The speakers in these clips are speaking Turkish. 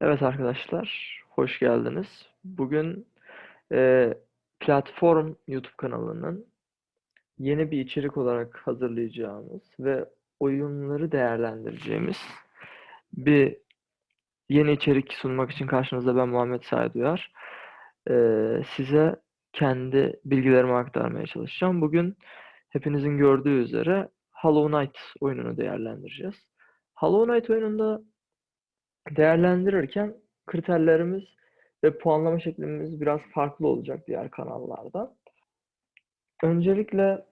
Evet arkadaşlar, hoş geldiniz. Bugün e, platform YouTube kanalının yeni bir içerik olarak hazırlayacağımız ve oyunları değerlendireceğimiz bir yeni içerik sunmak için karşınızda ben Muhammed Said Uyar. E, size kendi bilgilerimi aktarmaya çalışacağım. Bugün hepinizin gördüğü üzere Hollow Knight oyununu değerlendireceğiz. Hollow Knight oyununda değerlendirirken kriterlerimiz ve puanlama şeklimiz biraz farklı olacak diğer kanallardan. Öncelikle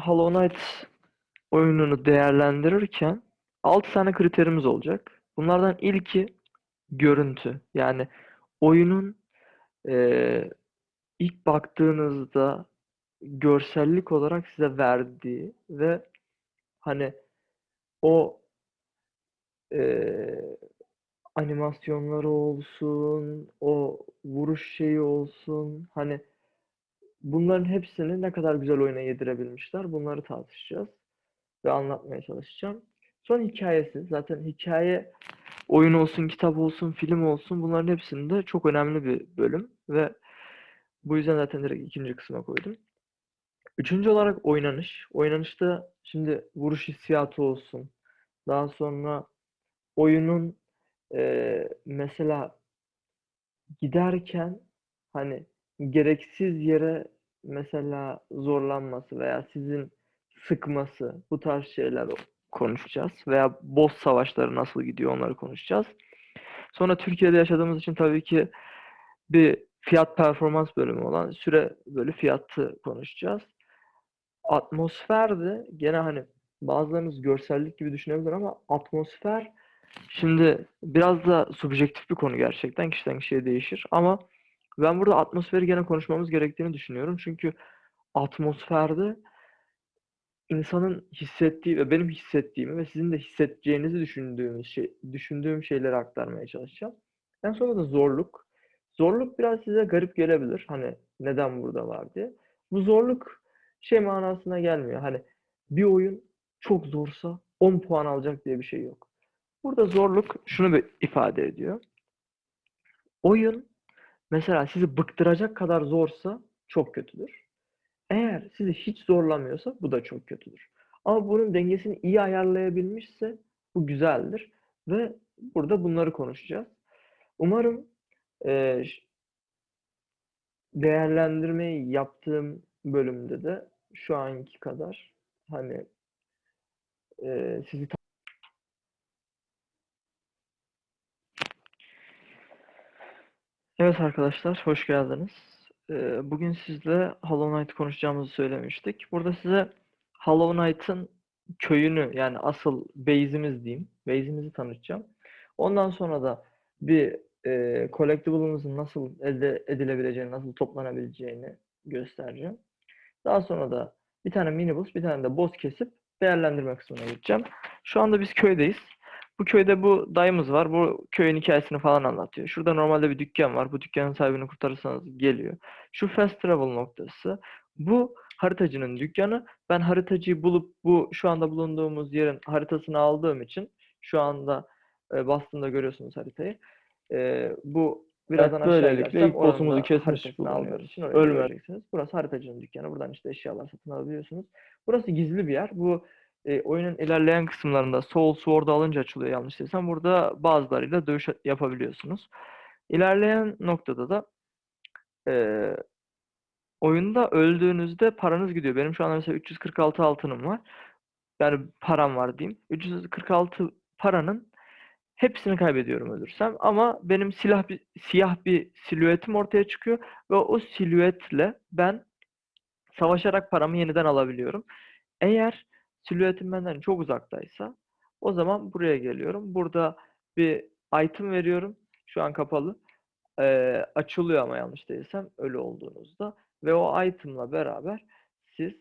Hollow Knight oyununu değerlendirirken 6 tane kriterimiz olacak. Bunlardan ilki görüntü. Yani oyunun e, ilk baktığınızda görsellik olarak size verdiği ve hani o e, animasyonları olsun, o vuruş şeyi olsun. Hani bunların hepsini ne kadar güzel oyuna yedirebilmişler. Bunları tartışacağız ve anlatmaya çalışacağım. Son hikayesi. Zaten hikaye oyun olsun, kitap olsun, film olsun bunların hepsinde çok önemli bir bölüm ve bu yüzden zaten direkt ikinci kısma koydum. Üçüncü olarak oynanış. Oynanışta şimdi vuruş hissiyatı olsun. Daha sonra oyunun e, mesela giderken hani gereksiz yere mesela zorlanması veya sizin sıkması bu tarz şeyler konuşacağız veya boss savaşları nasıl gidiyor onları konuşacağız. Sonra Türkiye'de yaşadığımız için tabii ki bir fiyat performans bölümü olan süre bölü fiyatı konuşacağız. Atmosfer gene hani bazılarınız görsellik gibi düşünebilir ama atmosfer Şimdi biraz da subjektif bir konu gerçekten. Kişiden kişiye değişir. Ama ben burada atmosferi gene konuşmamız gerektiğini düşünüyorum. Çünkü atmosferde insanın hissettiği ve benim hissettiğimi ve sizin de hissedeceğinizi düşündüğümüz şey, düşündüğüm şeyleri aktarmaya çalışacağım. En sonra da zorluk. Zorluk biraz size garip gelebilir. Hani neden burada var diye. Bu zorluk şey manasına gelmiyor. Hani bir oyun çok zorsa 10 puan alacak diye bir şey yok. Burada zorluk şunu ifade ediyor. Oyun mesela sizi bıktıracak kadar zorsa çok kötüdür. Eğer sizi hiç zorlamıyorsa bu da çok kötüdür. Ama bunun dengesini iyi ayarlayabilmişse bu güzeldir. Ve burada bunları konuşacağız. Umarım e, değerlendirmeyi yaptığım bölümde de şu anki kadar hani e, sizi Evet arkadaşlar, hoş geldiniz. Ee, bugün sizle Hollow Knight konuşacağımızı söylemiştik. Burada size Hollow Knight'ın köyünü yani asıl base'imiz diyeyim, base'imizi tanıtacağım. Ondan sonra da bir e, collectible'ımızın nasıl elde edilebileceğini, nasıl toplanabileceğini göstereceğim. Daha sonra da bir tane mini boss, bir tane de boss kesip değerlendirme kısmına geçeceğim. Şu anda biz köydeyiz. Bu köyde bu dayımız var. Bu köyün hikayesini falan anlatıyor. Şurada normalde bir dükkan var. Bu dükkanın sahibini kurtarırsanız geliyor. Şu fast travel noktası. Bu haritacının dükkanı. Ben haritacıyı bulup bu şu anda bulunduğumuz yerin haritasını aldığım için şu anda e, bastığımda görüyorsunuz haritayı. E, bu birazdan evet, böylelikle ilk boss'umuzu kesmiş aldığınız için oraya. Burası haritacının dükkanı. Buradan işte eşyalar satın alabiliyorsunuz. Burası gizli bir yer. Bu e, oyunun ilerleyen kısımlarında Soul Sword alınca açılıyor yanlış değilsem. Burada bazılarıyla dövüş yapabiliyorsunuz. İlerleyen noktada da e, oyunda öldüğünüzde paranız gidiyor. Benim şu anda mesela 346 altınım var. Yani param var diyeyim. 346 paranın hepsini kaybediyorum ölürsem. Ama benim silah bir, siyah bir silüetim ortaya çıkıyor ve o silüetle ben savaşarak paramı yeniden alabiliyorum. Eğer silüetim benden çok uzaktaysa o zaman buraya geliyorum. Burada bir item veriyorum. Şu an kapalı. Ee, açılıyor ama yanlış değilsem ölü olduğunuzda. Ve o itemla beraber siz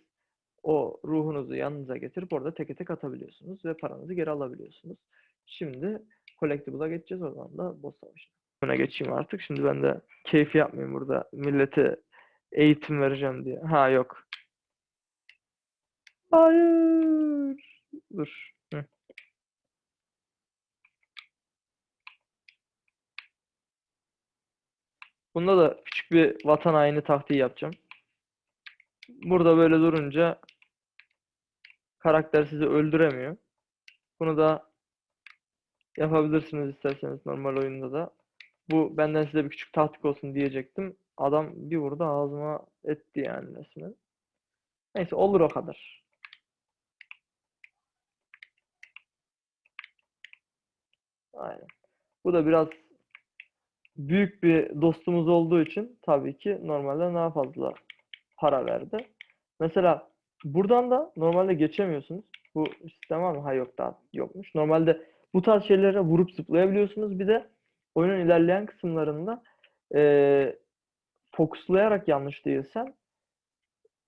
o ruhunuzu yanınıza getirip orada teke tek atabiliyorsunuz ve paranızı geri alabiliyorsunuz. Şimdi Collectible'a geçeceğiz. O zaman da boss savaşına. Öne geçeyim artık. Şimdi ben de keyfi yapmayayım burada. Millete eğitim vereceğim diye. Ha yok. Hayır. Dur. Hı. Bunda da küçük bir vatan haini taktiği yapacağım. Burada böyle durunca karakter sizi öldüremiyor. Bunu da yapabilirsiniz isterseniz normal oyunda da. Bu benden size bir küçük taktik olsun diyecektim. Adam bir vurdu ağzıma etti yani resmen. Neyse olur o kadar. Aynen. Bu da biraz büyük bir dostumuz olduğu için tabii ki normalde daha fazla para verdi. Mesela buradan da normalde geçemiyorsunuz. Bu sistem var mı? Ha yok daha yokmuş. Normalde bu tarz şeylere vurup zıplayabiliyorsunuz. Bir de oyunun ilerleyen kısımlarında eee fokuslayarak yanlış değilsem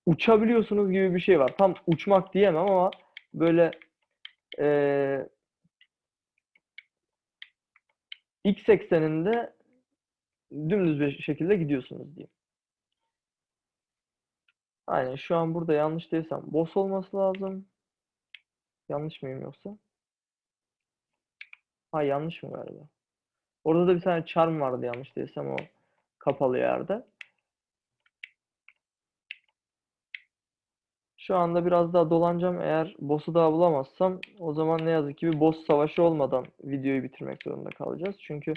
uçabiliyorsunuz gibi bir şey var. Tam uçmak diyemem ama böyle eee x ekseninde dümdüz bir şekilde gidiyorsunuz diyeyim. Aynen şu an burada yanlış değilsem boss olması lazım. Yanlış mıyım yoksa? Ha yanlış mı galiba? Orada da bir tane charm vardı yanlış değilsem o kapalı yerde. Şu anda biraz daha dolanacağım. Eğer boss'u daha bulamazsam o zaman ne yazık ki bir boss savaşı olmadan videoyu bitirmek zorunda kalacağız. Çünkü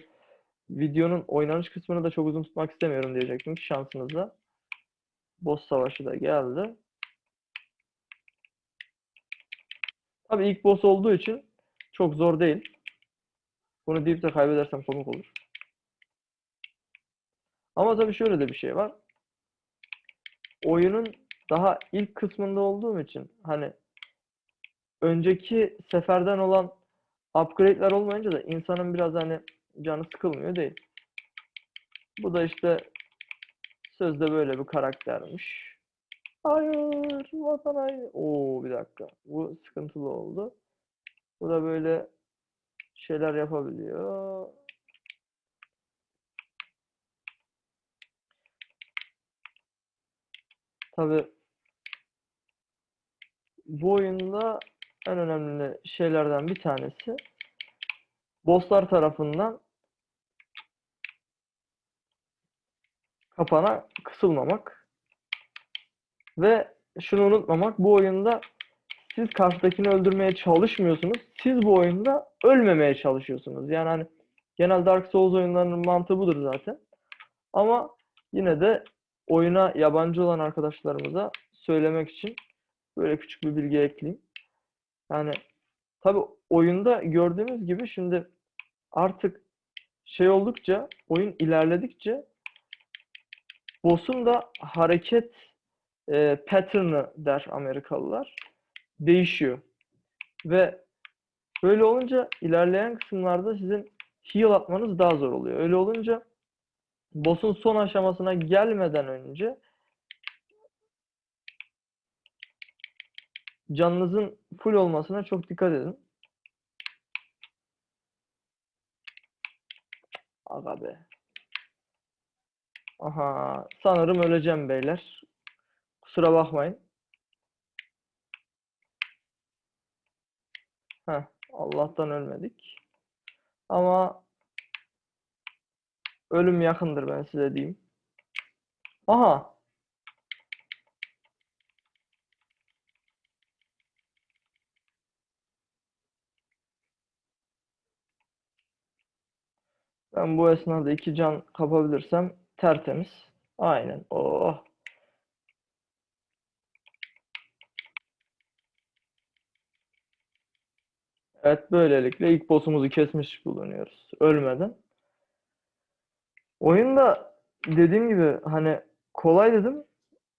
videonun oynanış kısmını da çok uzun tutmak istemiyorum diyecektim ki şansınıza. Boss savaşı da geldi. Tabii ilk boss olduğu için çok zor değil. Bunu deyip de kaybedersem komik olur. Ama tabii şöyle de bir şey var. Oyunun daha ilk kısmında olduğum için hani önceki seferden olan upgrade'ler olmayınca da insanın biraz hani canı sıkılmıyor değil. Bu da işte sözde böyle bir karaktermiş. Hayır, vatan haini. Oo bir dakika. Bu sıkıntılı oldu. Bu da böyle şeyler yapabiliyor. Tabii bu oyunda en önemli şeylerden bir tanesi bosslar tarafından kapana kısılmamak ve şunu unutmamak bu oyunda siz karşıdakini öldürmeye çalışmıyorsunuz. Siz bu oyunda ölmemeye çalışıyorsunuz. Yani hani genel Dark Souls oyunlarının mantığı budur zaten. Ama yine de oyuna yabancı olan arkadaşlarımıza söylemek için böyle küçük bir bilgi ekleyeyim. Yani tabi oyunda gördüğümüz gibi şimdi artık şey oldukça oyun ilerledikçe boss'un da hareket e, pattern'ı der Amerikalılar değişiyor. Ve böyle olunca ilerleyen kısımlarda sizin heal atmanız daha zor oluyor. Öyle olunca boss'un son aşamasına gelmeden önce canınızın full olmasına çok dikkat edin. Aga be. Aha, sanırım öleceğim beyler. Kusura bakmayın. Heh, Allah'tan ölmedik. Ama ölüm yakındır ben size diyeyim. Aha. Ben bu esnada iki can kapabilirsem tertemiz. Aynen. Oh. Evet böylelikle ilk boss'umuzu kesmiş bulunuyoruz. Ölmeden. Oyunda dediğim gibi hani kolay dedim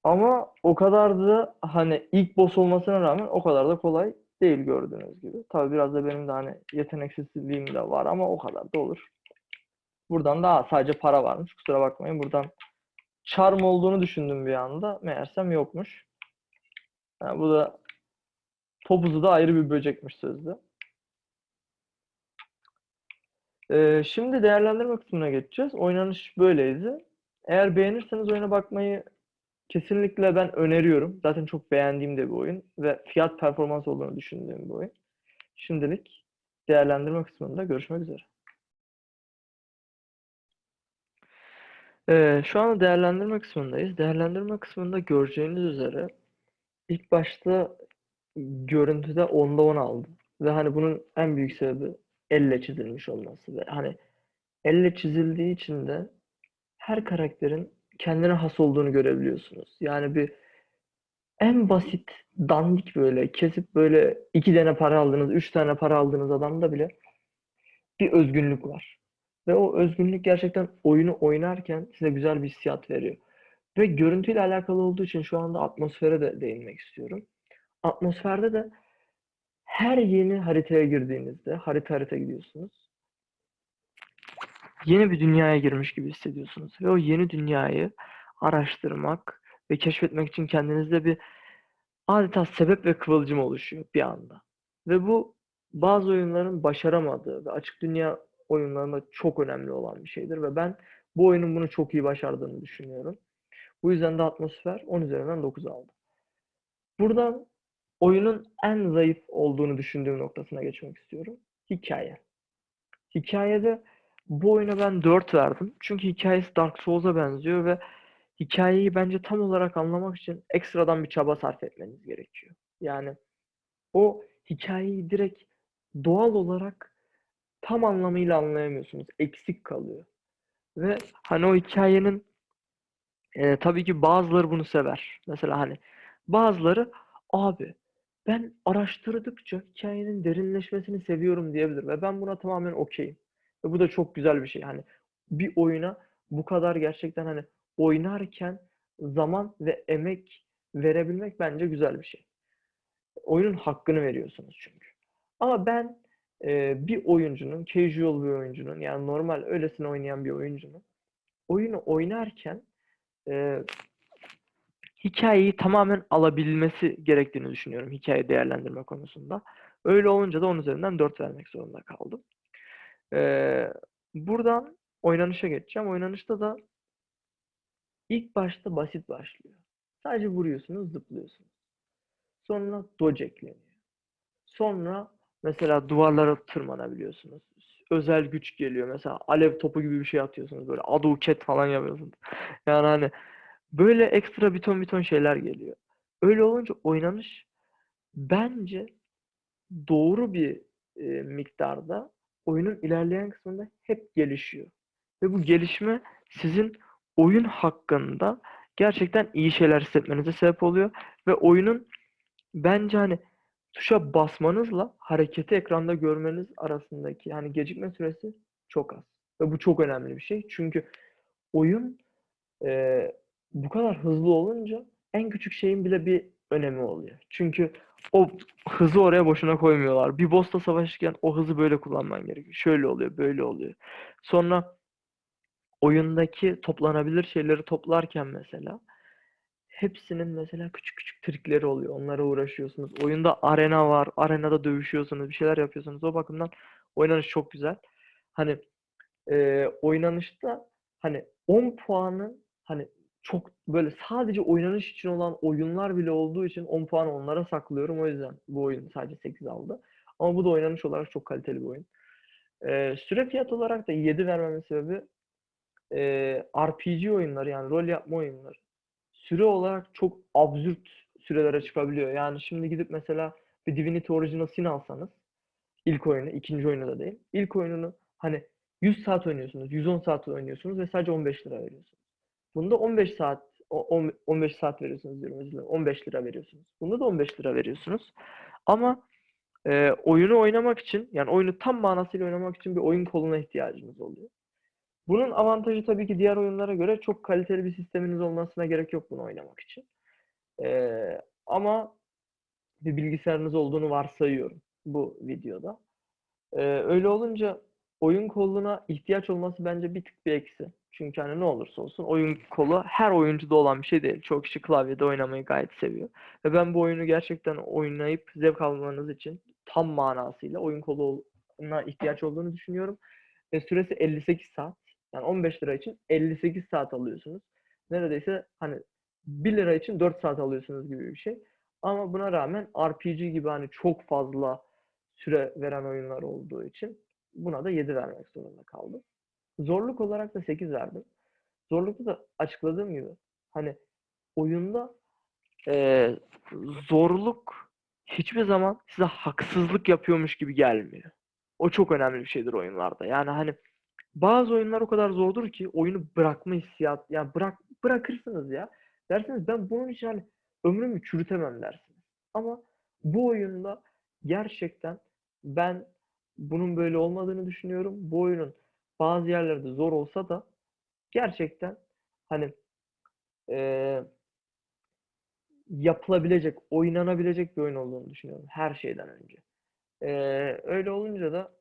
ama o kadar da hani ilk boss olmasına rağmen o kadar da kolay değil gördüğünüz gibi. Tabi biraz da benim de hani yeteneksizliğim de var ama o kadar da olur. Buradan daha sadece para varmış. Kusura bakmayın. Buradan charm olduğunu düşündüm bir anda. Meğersem yokmuş. Yani bu da topuzu da ayrı bir böcekmiş sözde. Ee, şimdi değerlendirme kısmına geçeceğiz. Oynanış böyleydi. Eğer beğenirseniz oyuna bakmayı kesinlikle ben öneriyorum. Zaten çok beğendiğim de bir oyun ve fiyat performans olduğunu düşündüğüm bir oyun. Şimdilik değerlendirme kısmında görüşmek üzere. Ee, şu anda değerlendirme kısmındayız. Değerlendirme kısmında göreceğiniz üzere ilk başta görüntüde onda 10 aldı. Ve hani bunun en büyük sebebi elle çizilmiş olması. Ve hani elle çizildiği için de her karakterin kendine has olduğunu görebiliyorsunuz. Yani bir en basit dandik böyle kesip böyle iki tane para aldığınız, üç tane para aldığınız adamda bile bir özgünlük var. Ve o özgünlük gerçekten oyunu oynarken size güzel bir hissiyat veriyor. Ve görüntüyle alakalı olduğu için şu anda atmosfere de değinmek istiyorum. Atmosferde de her yeni haritaya girdiğinizde, harita harita gidiyorsunuz. Yeni bir dünyaya girmiş gibi hissediyorsunuz. Ve o yeni dünyayı araştırmak ve keşfetmek için kendinizde bir adeta sebep ve kıvılcım oluşuyor bir anda. Ve bu bazı oyunların başaramadığı ve açık dünya oyunlarında çok önemli olan bir şeydir ve ben bu oyunun bunu çok iyi başardığını düşünüyorum. Bu yüzden de atmosfer 10 üzerinden 9 aldı. Buradan oyunun en zayıf olduğunu düşündüğüm noktasına geçmek istiyorum. Hikaye. Hikayede bu oyuna ben 4 verdim. Çünkü hikayesi Dark Souls'a benziyor ve hikayeyi bence tam olarak anlamak için ekstradan bir çaba sarf etmeniz gerekiyor. Yani o hikayeyi direkt doğal olarak tam anlamıyla anlayamıyorsunuz. Eksik kalıyor. Ve hani o hikayenin e, tabii ki bazıları bunu sever. Mesela hani bazıları abi ben araştırdıkça hikayenin derinleşmesini seviyorum diyebilir ve ben buna tamamen okeyim. Ve bu da çok güzel bir şey. Hani bir oyuna bu kadar gerçekten hani oynarken zaman ve emek verebilmek bence güzel bir şey. Oyunun hakkını veriyorsunuz çünkü. Ama ben e, bir oyuncunun, casual bir oyuncunun yani normal öylesine oynayan bir oyuncunun oyunu oynarken e, hikayeyi tamamen alabilmesi gerektiğini düşünüyorum hikaye değerlendirme konusunda. Öyle olunca da onun üzerinden 4 vermek zorunda kaldım. Ee, buradan oynanışa geçeceğim. Oynanışta da ilk başta basit başlıyor. Sadece vuruyorsunuz, zıplıyorsunuz. Sonra dodge ekleniyor. Sonra mesela duvarlara tırmanabiliyorsunuz. Özel güç geliyor. Mesela alev topu gibi bir şey atıyorsunuz. Böyle aduket falan yapıyorsunuz. Yani hani böyle ekstra bir ton bir ton şeyler geliyor. Öyle olunca oynanış bence doğru bir e, miktarda oyunun ilerleyen kısmında hep gelişiyor. Ve bu gelişme sizin oyun hakkında gerçekten iyi şeyler hissetmenize sebep oluyor. Ve oyunun bence hani tuşa basmanızla hareketi ekranda görmeniz arasındaki hani gecikme süresi çok az. Ve bu çok önemli bir şey. Çünkü oyun e, bu kadar hızlı olunca en küçük şeyin bile bir önemi oluyor. Çünkü o hızı oraya boşuna koymuyorlar. Bir boss'la savaşırken o hızı böyle kullanman gerekiyor. Şöyle oluyor, böyle oluyor. Sonra oyundaki toplanabilir şeyleri toplarken mesela hepsinin mesela küçük küçük trikleri oluyor. Onlara uğraşıyorsunuz. Oyunda arena var. Arenada dövüşüyorsunuz. Bir şeyler yapıyorsunuz. O bakımdan oynanış çok güzel. Hani e, oynanışta hani 10 puanı hani çok böyle sadece oynanış için olan oyunlar bile olduğu için 10 puan onlara saklıyorum. O yüzden bu oyun sadece 8 aldı. Ama bu da oynanış olarak çok kaliteli bir oyun. Ee, süre fiyat olarak da 7 vermemin sebebi e, RPG oyunları yani rol yapma oyunları süre olarak çok absürt sürelere çıkabiliyor. Yani şimdi gidip mesela bir Divinity Original Sin alsanız ilk oyunu, ikinci oyunu da değil. İlk oyununu hani 100 saat oynuyorsunuz, 110 saat oynuyorsunuz ve sadece 15 lira veriyorsunuz. Bunda 15 saat 15 saat veriyorsunuz diyorum özür dilerim. 15 lira veriyorsunuz. Bunda da 15 lira veriyorsunuz. Ama e, oyunu oynamak için yani oyunu tam manasıyla oynamak için bir oyun koluna ihtiyacınız oluyor. Bunun avantajı tabii ki diğer oyunlara göre çok kaliteli bir sisteminiz olmasına gerek yok bunu oynamak için. Ee, ama bir bilgisayarınız olduğunu varsayıyorum bu videoda. Ee, öyle olunca oyun koluna ihtiyaç olması bence bir tık bir eksi. Çünkü hani ne olursa olsun oyun kolu her oyuncuda olan bir şey değil. Çok kişi klavyede oynamayı gayet seviyor. Ve ben bu oyunu gerçekten oynayıp zevk almanız için tam manasıyla oyun koluna ihtiyaç olduğunu düşünüyorum. Ve süresi 58 saat. Yani 15 lira için 58 saat alıyorsunuz. Neredeyse hani 1 lira için 4 saat alıyorsunuz gibi bir şey. Ama buna rağmen RPG gibi hani çok fazla süre veren oyunlar olduğu için buna da 7 vermek zorunda kaldım. Zorluk olarak da 8 verdim. zorlukta da açıkladığım gibi hani oyunda eee, zorluk hiçbir zaman size haksızlık yapıyormuş gibi gelmiyor. O çok önemli bir şeydir oyunlarda. Yani hani bazı oyunlar o kadar zordur ki oyunu bırakma hissiyat yani bırak bırakırsınız ya. Dersiniz ben bunun için hani ömrümü çürütemem dersiniz. Ama bu oyunda gerçekten ben bunun böyle olmadığını düşünüyorum. Bu oyunun bazı yerlerde zor olsa da gerçekten hani eee, yapılabilecek, oynanabilecek bir oyun olduğunu düşünüyorum her şeyden önce. Eee, öyle olunca da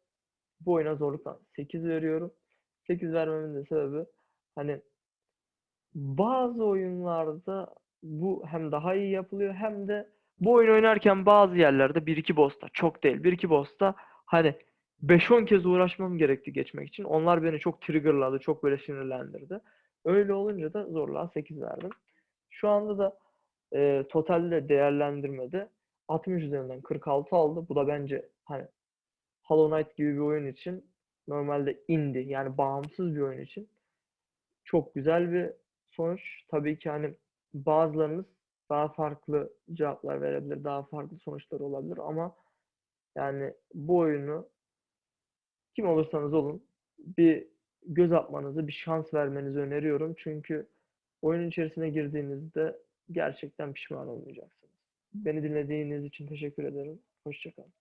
bu oyuna zorluktan 8 veriyorum. 8 vermemin de sebebi hani bazı oyunlarda bu hem daha iyi yapılıyor hem de bu oyun oynarken bazı yerlerde 1-2 boss'ta çok değil 1-2 boss'ta hani 5-10 kez uğraşmam gerekti geçmek için. Onlar beni çok triggerladı, çok böyle sinirlendirdi. Öyle olunca da zorluğa 8 verdim. Şu anda da e, totalde değerlendirmede 60 üzerinden 46 aldı. Bu da bence hani Hollow Knight gibi bir oyun için normalde indie yani bağımsız bir oyun için çok güzel bir sonuç. Tabii ki hani bazılarınız daha farklı cevaplar verebilir, daha farklı sonuçlar olabilir ama yani bu oyunu kim olursanız olun bir göz atmanızı, bir şans vermenizi öneriyorum. Çünkü oyunun içerisine girdiğinizde gerçekten pişman olmayacaksınız. Beni dinlediğiniz için teşekkür ederim. Hoşça kalın.